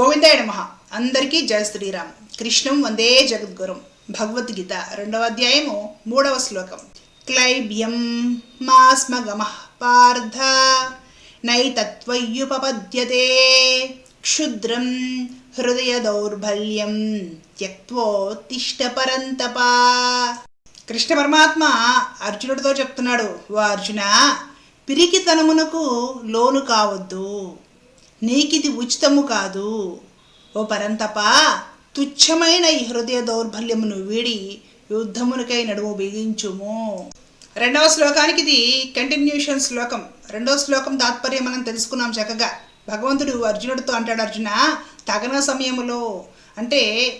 గోవిందాయ నమ. అందరికీ జయ శ్రీరామ్. కృష్ణం వందే జగద్గురం. భగవద్గీత రెండవ అధ్యాయము మూడవ శ్లోకం. క్లైబ్యం మాస్మగమ పార్థ. నైతత్వయ్యుపపద్యతే. క్షుద్రం హృదయ దౌర్బల్యం త్యక్వోత్తిష్ట పరంతప కృష్ణ పరమాత్మ అర్జునుడితో చెప్తున్నాడు ఓ అర్జున పిరికితనమునకు లోను కావద్దు. నీకిది ఉచితము కాదు. ఓ పరంతప తుచ్చమైన ఈ హృదయ దౌర్బల్యమును వీడి యుద్ధమునకై నడుము బిగించుము. రెండవ శ్లోకానికి ఇది కంటిన్యూషన్ శ్లోకం. రెండవ శ్లోకం తాత్పర్యం మనం తెలుసుకున్నాం చక్కగా. భగవంతుడు అర్జునుడితో అంటాడు అర్జున తగన సమయములో. అంటే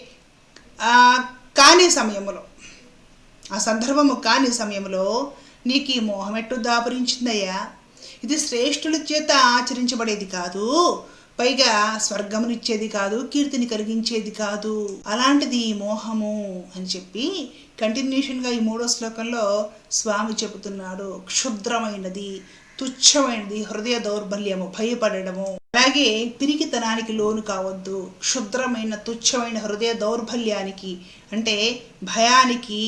కాని సమయములో. ఆ సందర్భము కాని సమయంలో నీకు ఈ మోహమెట్టు ఎట్టు దాపురించిందయ్యా. ఇది శ్రేష్ఠుల చేత ఆచరించబడేది కాదు. పైగా స్వర్గమునిచ్చేది కాదు కీర్తిని కలిగించేది కాదు. అలాంటిది మోహము అని చెప్పి కంటిన్యూషన్గా ఈ మూడో శ్లోకంలో స్వామి చెబుతున్నాడు. క్షుద్రమైనది తుచ్చమైనది హృదయ దౌర్బల్యము భయపడడము. అలాగే పిరికితనానికి లోను కావద్దు. క్షుద్రమైన తుచ్చమైన హృదయ దౌర్బల్యానికి అంటే భయానికి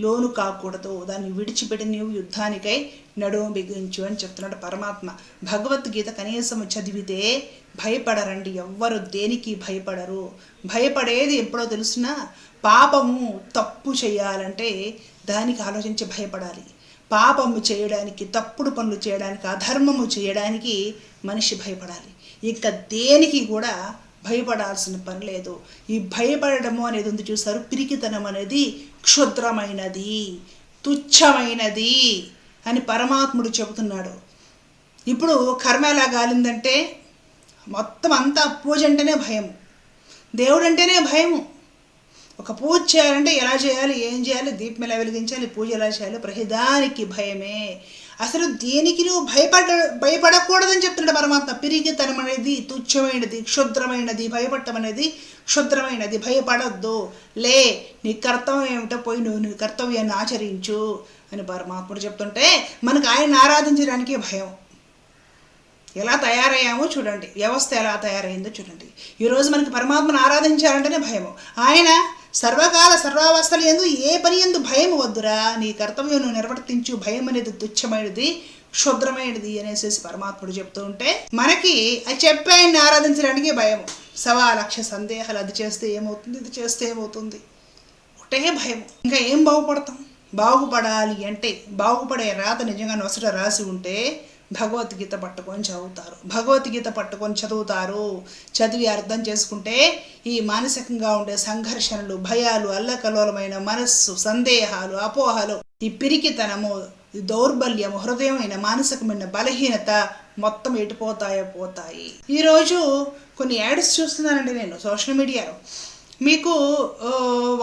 లోను కాకూడదు. దాన్ని విడిచిపెట్టి నీవు యుద్ధానికై నడుము బిగించు అని చెప్తున్నాడు పరమాత్మ. భగవద్గీత కనీసం చదివితే భయపడరండి. ఎవ్వరు దేనికి భయపడరు? భయపడేది ఎప్పుడో తెలిసిన? పాపము తప్పు చేయాలంటే దానికి ఆలోచించి భయపడాలి. పాపము చేయడానికి తప్పుడు పనులు చేయడానికి అధర్మము చేయడానికి మనిషి భయపడాలి. ఇక దేనికి కూడా భయపడాల్సిన పని లేదు. ఈ భయపడము అనేది ఉంది చూసారు పిరికితనం అనేది క్షుద్రమైనది తుచ్చమైనది అని పరమాత్ముడు చెబుతున్నాడు. ఇప్పుడు కర్మ ఎలా గాలిందంటే మొత్తం అంతా పూజ అంటేనే భయం దేవుడు అంటేనే భయము. ఒక పూజ చేయాలంటే ఎలా చేయాలి ఏం చేయాలి దీపం ఎలా వెలిగించాలి పూజ ఎలా చేయాలి ప్రతిదానికి భయమే. అసలు దేనికి నువ్వు భయపడ భయపడకూడదని చెప్తున్నాడు పరమాత్మ. పిరిగితనం అనేది తుచ్చమైనది క్షుద్రమైనది భయపడటం అనేది క్షుద్రమైనది. భయపడొద్దు. లే నీ కర్తవ్యం ఏమిటో పోయి నువ్వు నీ కర్తవ్యాన్ని ఆచరించు అని పరమాత్ముడు చెప్తుంటే మనకు ఆయన ఆరాధించడానికి భయం. ఎలా తయారయ్యామో చూడండి. వ్యవస్థ ఎలా తయారైందో చూడండి. ఈరోజు మనకి పరమాత్మను ఆరాధించాలంటేనే భయము. ఆయన సర్వకాల సర్వావస్థలు ఎందు ఏ పని ఎందు భయం వద్దురా? నీ కర్తవ్యం నువ్వు నిర్వర్తించు భయం అనేది తుచ్చమైనది క్షుద్రమైనది అనేసి పరమాత్ముడు చెప్తూ ఉంటే మనకి అది చెప్పి ఆరాధించడానికి భయం సవా లక్ష సందేహాలు అది చేస్తే ఏమవుతుంది ఇది చేస్తే ఏమవుతుంది? ఒకటే భయం ఇంకా ఏం బాగుపడతాం? బాగుపడాలి అంటే బాగుపడే రాత నిజంగా నొసట రాసి ఉంటే భగవద్గీత పట్టుకొని చదువుతారు. భగవద్గీత పట్టుకొని చదువుతారు. చదివి అర్థం చేసుకుంటే ఈ మానసికంగా ఉండే సంఘర్షణలు భయాలు అల్లకలోలమైన మనస్సు సందేహాలు అపోహలు ఈ పిరికితనము ఈ దౌర్బల్యము హృదయమైన మానసికమైన బలహీనత మొత్తం ఎటుపోతాయో పోతాయి. ఈరోజు కొన్ని యాడ్స్ చూస్తున్నానండి నేను సోషల్ మీడియాలో. మీకు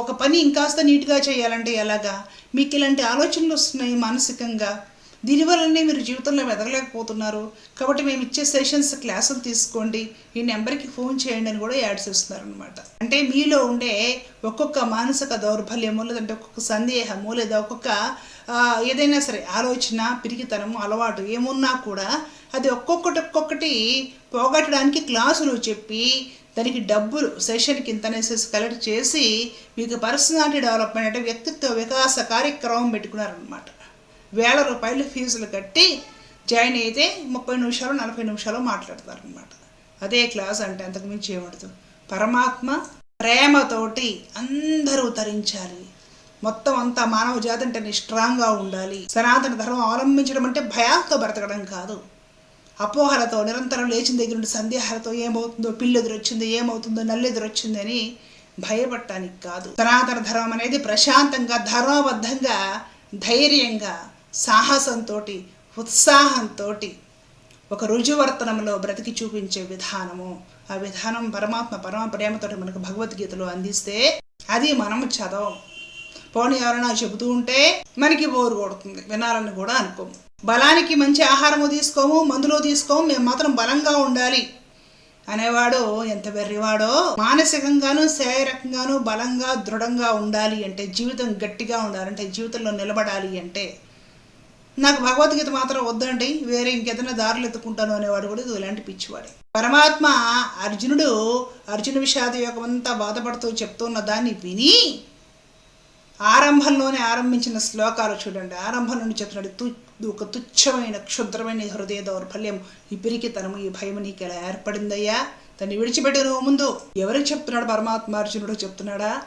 ఒక పని ఇంకాస్త నీట్గా చేయాలంటే ఎలాగా? మీకు ఇలాంటి ఆలోచనలు వస్తున్నాయి మానసికంగా? దీనివల్లనే మీరు జీవితంలో ఎదగలేకపోతున్నారు కాబట్టి మేము ఇచ్చే సెషన్స్ క్లాసులు తీసుకోండి. ఈ నెంబర్కి ఫోన్ చేయండి అని కూడా యాడ్ చేస్తున్నారు అనమాట అంటే మీలో ఉండే ఒక్కొక్క మానసిక దౌర్బల్యము లేదంటే ఒక్కొక్క సందేహము లేదా ఒక్కొక్క ఏదైనా సరే ఆలోచన పిరికితనము అలవాటు ఏమున్నా కూడా అది ఒక్కొక్కటి ఒక్కొక్కటి పోగొట్టడానికి క్లాసులు చెప్పి దానికి డబ్బులు సెషన్కి ఇంత అనేసి కలెక్ట్ చేసి మీకు పర్సనాలిటీ డెవలప్మెంట్ అంటే వ్యక్తిత్వ వికాస కార్యక్రమం పెట్టుకున్నారనమాట వేల రూపాయలు ఫీజులు కట్టి జాయిన్ అయితే ముప్పై నిమిషాలు నలభై నిమిషాలు మాట్లాడతారనమాట అదే క్లాస్ అంటే అంతకు మించి ఏమడదు పరమాత్మ ప్రేమతోటి అందరూ తరించాలి మొత్తం అంతా మానవ జాతి అంటే స్ట్రాంగ్గా ఉండాలి. సనాతన ధర్మం అవలంబించడం అంటే భయాలతో బ్రతకడం కాదు. అపోహలతో నిరంతరం లేచిన దగ్గర నుండి సందేహాలతో ఏమవుతుందో పిల్లెదురొచ్చిందో ఏమవుతుందో నల్లెదురొచ్చిందని భయపడటానికి కాదు. సనాతన ధర్మం అనేది ప్రశాంతంగా ధర్మబద్ధంగా ధైర్యంగా సాహసంతో ఉత్సాహంతో ఒక రుజువర్తనంలో బ్రతికి చూపించే విధానము. ఆ విధానం పరమాత్మ పరమ ప్రేమతోటి మనకు భగవద్గీతలో అందిస్తే అది మనం చదవం. పోనీ ఎవరైనా చెబుతూ ఉంటే మనకి బోరు కొడుతుంది. వినాలని కూడా అనుకోము. బలానికి మంచి ఆహారము తీసుకోము మందులు తీసుకోము మేము మాత్రం బలంగా ఉండాలి అనేవాడు ఎంత వెర్రివాడో మానసికంగాను శారీరకంగాను బలంగా దృఢంగా ఉండాలి అంటే జీవితం గట్టిగా ఉండాలంటే జీవితంలో నిలబడాలి అంటే నాకు భగవద్గీత మాత్రం వద్దండి వేరే ఇంకేదైనా దారులు ఎత్తుకుంటాను అనేవాడు కూడా ఇది ఇలాంటి పిచ్చివాడే. పరమాత్మ అర్జునుడు అర్జున విషాద యోగమంతా బాధపడుతూ చెప్తున్న దాన్ని విని ఆరంభంలోనే ఆరంభించిన శ్లోకాలు చూడండి. ఆరంభం నుండి చెప్తున్నాడు తు ఒక తుచ్చమైన క్షుద్రమైన హృదయ దౌర్బల్యం ఇప్పటికి తనము ఈ భయం నీకు ఎలా ఏర్పడిందయ్యా? తను విడిచిపెట్టిన ముందు. ఎవరికి చెప్తున్నాడు పరమాత్మ అర్జునుడు? చెప్తున్నాడా?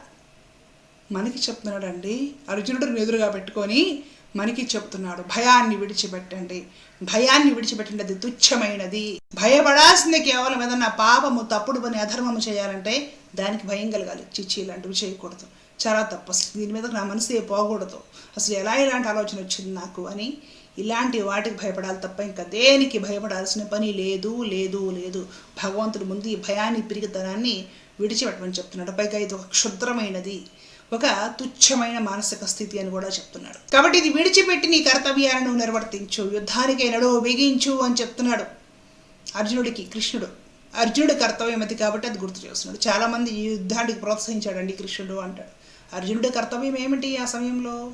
మనకి చెప్తున్నాడండి. అర్జునుడిని ఎదురుగా పెట్టుకొని మనకి చెప్తున్నాడు భయాన్ని విడిచిపెట్టండి. భయాన్ని విడిచిపెట్టండి అది తుచ్చమైనది. భయపడాల్సింది కేవలం ఏదన్నా పాపము తప్పుడు పని అధర్మము చేయాలంటే దానికి భయం కలగాలి. చిచ్చి ఇలాంటివి చేయకూడదు. చాలా తప్పు. అసలు దీని మీద నా మనసు పోకూడదు. అసలు ఎలా ఇలాంటి ఆలోచన వచ్చింది నాకు అని ఇలాంటి వాటికి భయపడాలి తప్ప ఇంకా దేనికి భయపడాల్సిన పని లేదు లేదు లేదు. భగవంతుడి ముందు ఈ భయాన్ని పిరిగితనాన్ని విడిచిపెట్టమని చెప్తున్నాడు. పైగా ఇది ఒక క్షుద్రమైనది. ఒక తుచ్చమైన మానసిక స్థితి అని కూడా చెప్తున్నాడు. కాబట్టి ఇది విడిచిపెట్టి నీ కర్తవ్యాలను నిర్వర్తించు యుద్ధానికి నడువు బిగించు అని చెప్తున్నాడు అర్జునుడికి కృష్ణుడు. అర్జునుడి కర్తవ్యం అది కాబట్టి అది గుర్తు చేస్తున్నాడు. చాలామంది ఈ యుద్ధానికి ప్రోత్సహించాడండి కృష్ణుడు అంటాడు. అర్జునుడి కర్తవ్యం ఏమిటి ఆ సమయంలో?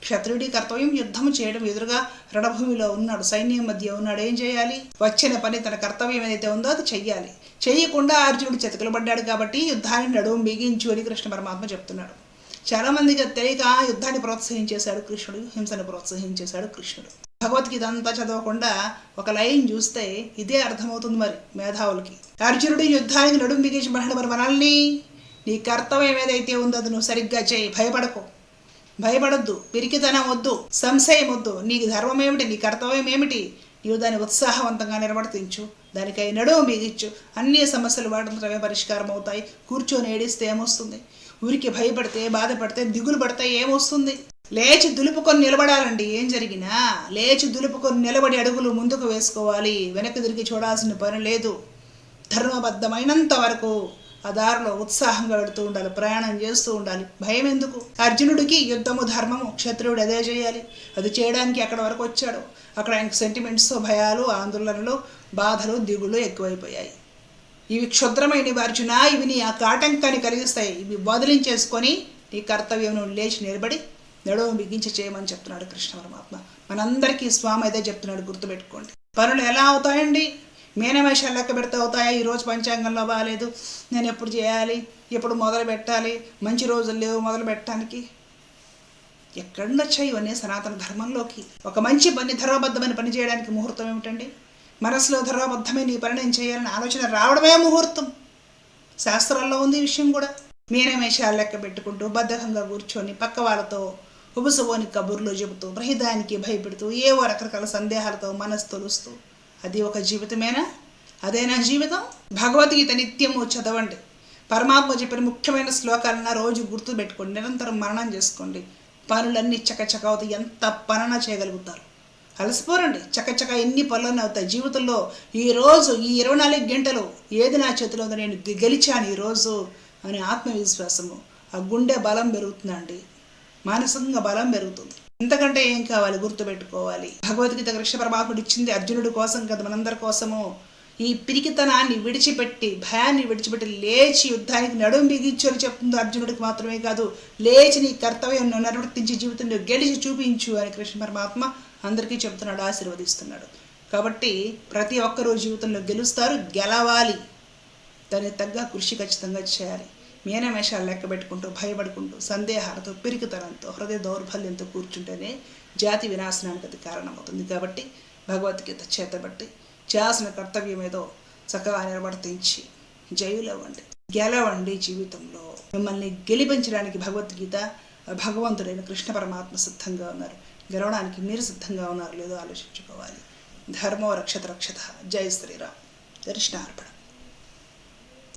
క్షత్రుడి కర్తవ్యం యుద్ధం చేయడం. ఎదురుగా రణభూమిలో ఉన్నాడు సైన్యం మధ్య ఉన్నాడు. ఏం చేయాలి? వచ్చిన పని తన కర్తవ్యం ఏదైతే ఉందో అది చెయ్యాలి. చేయకుండా అర్జునుడు చెతకలు పడ్డాడు కాబట్టి యుద్ధాన్ని నడుము బిగించు అని కృష్ణ పరమాత్మ చెప్తున్నాడు. చాలా మందికి తెలియక యుద్ధాన్ని ప్రోత్సహించేశాడు కృష్ణుడు హింసను ప్రోత్సహించేశాడు కృష్ణుడు. భగవద్గీత అంతా చదవకుండా ఒక లైన్ చూస్తే ఇదే అర్థమవుతుంది మరి మేధావులకి. అర్జునుడు యుద్ధానికి నడుము బిగించబడిన మరి మనల్ని నీ కర్తవ్యం ఏదైతే ఉందో అది నువ్వు సరిగ్గా చేయి భయపడకు. భయపడొద్దు పిరికితనం వద్దు సంశయం వద్దు. నీకు ధర్మం ఏమిటి నీ కర్తవ్యం ఏమిటి? నీవు దాన్ని ఉత్సాహవంతంగా నిర్వర్తించు. దానికై నడువు మిగిచ్చు అన్ని సమస్యలు వాటితోనే పరిష్కారం అవుతాయి కూర్చొని ఏడిస్తే ఏమొస్తుంది? ఊరికి భయపడితే బాధపడితే దిగులు పడితే ఏమొస్తుంది? లేచి దులుపుకొని నిలబడాలండి. ఏం జరిగినా లేచి దులుపుకొని నిలబడి అడుగులు ముందుకు వేసుకోవాలి. వెనక్కి తిరిగి చూడాల్సిన పని లేదు. ధర్మబద్ధమైనంత వరకు ఆ దారిలో ఉత్సాహంగా వెళుతూ ఉండాలి. ప్రయాణం చేస్తూ ఉండాలి. భయం ఎందుకు? అర్జునుడికి యుద్ధము ధర్మము క్షత్రువుడు అదే చేయాలి. అది చేయడానికి అక్కడ వరకు వచ్చాడు? అక్కడ ఆయనకు సెంటిమెంట్స్ భయాలు ఆందోళనలు బాధలు దిగులు ఎక్కువైపోయాయి. ఇవి క్షుద్రమైన అర్జున ఇవి నీ ఆ కాటంకాన్ని కలిగిస్తాయి. ఇవి బదిలించేసుకొని నీ కర్తవ్యం లేచి నిలబడి నడువు బిగించి చేయమని చెప్తున్నాడు కృష్ణ పరమాత్మ. మనందరికీ స్వామి అదే చెప్తున్నాడు గుర్తుపెట్టుకోండి. పనులు ఎలా అవుతాయండి? మీనమేషాలు లెక్క పెడితే అవుతాయా? ఈరోజు పంచాంగంలో బాగాలేదు. నేను ఎప్పుడు చేయాలి? ఎప్పుడు మొదలు పెట్టాలి? మంచి రోజులు లేవు మొదలు పెట్టడానికి. ఎక్కడి నుంచాయి ఇవన్నీ సనాతన ధర్మంలోకి? ఒక మంచి పని ధర్మబద్ధమైన పని చేయడానికి ముహూర్తం ఏమిటండి? మనసులో ధర్మబద్ధమైన నీ పని నేను చేయాలని ఆలోచన రావడమే ముహూర్తం. శాస్త్రాల్లో ఉంది ఈ విషయం కూడా. మీనమేషాలు లెక్క పెట్టుకుంటూ బద్ధకంగా కూర్చొని పక్క వాళ్ళతో ఉబుసుబోని కబుర్లు చెబుతూ ప్రహిదానికి భయపెడుతూ ఏవో రకరకాల సందేహాలతో మనసు తొలుస్తూ. అది ఒక జీవితమేనా? అదేనా జీవితం? భగవద్గీత నిత్యము చదవండి. పరమాత్మ చెప్పిన ముఖ్యమైన శ్లోకాలను రోజు గుర్తు పెట్టుకోండి నిరంతరం మరణం చేసుకోండి. పనులన్నీ చకచక అవుతాయి. ఎంత పనన చేయగలుగుతారు? అలసిపోరండి చకచక ఎన్ని పనులన్నీ అవుతాయి. జీవితంలో ఈ రోజు ఈ ఇరవై నాలుగు గంటలు ఏది నా చేతిలో ఉందో నేను గెలిచాను ఈరోజు అనే ఆత్మవిశ్వాసము. ఆ గుండె బలం పెరుగుతుందండి. మానసికంగా బలం పెరుగుతుంది. ఇంతకంటే ఏం కావాలి గుర్తుపెట్టుకోవాలి. భగవద్గీత కృష్ణ పరమాత్ముడు ఇచ్చింది అర్జునుడి కోసం కదా మనందరి కోసము. ఈ పిరికితనాన్ని విడిచిపెట్టి భయాన్ని విడిచిపెట్టి లేచి యుద్ధానికి నడుం బిగించుని చెప్తుంది అర్జునుడికి మాత్రమే కాదు లేచి నీ కర్తవ్యం నిర్వర్తించి జీవితంలో గెలిచి చూపించు అని కృష్ణ పరమాత్మ అందరికీ చెప్తున్నాడు ఆశీర్వదిస్తున్నాడు. కాబట్టి ప్రతి ఒక్కరూ జీవితంలో గెలుస్తారు గెలవాలి. దానికి తగ్గ కృషి ఖచ్చితంగా చేయాలి. మీనమేషాలు లెక్క పెట్టుకుంటూ భయపడుకుంటూ సందేహాలతో పిరికితనంతో హృదయ దౌర్బల్యంతో కూర్చుంటేనే జాతి వినాశనానికి అది కారణమవుతుంది. కాబట్టి భగవద్గీత చేతబట్టి చేయాల్సిన కర్తవ్యం ఏదో చక్కగా నిర్వర్తించి జయులవ్వండి గెలవండి జీవితంలో. మిమ్మల్ని గెలిపించడానికి భగవద్గీత భగవంతుడైన కృష్ణ పరమాత్మ సిద్ధంగా ఉన్నారు. గెలవడానికి మీరు సిద్ధంగా ఉన్నారు లేదో ఆలోచించుకోవాలి. ధర్మో రక్షత రక్షత. జై శ్రీరామ్. కృష్ణ అర్పణ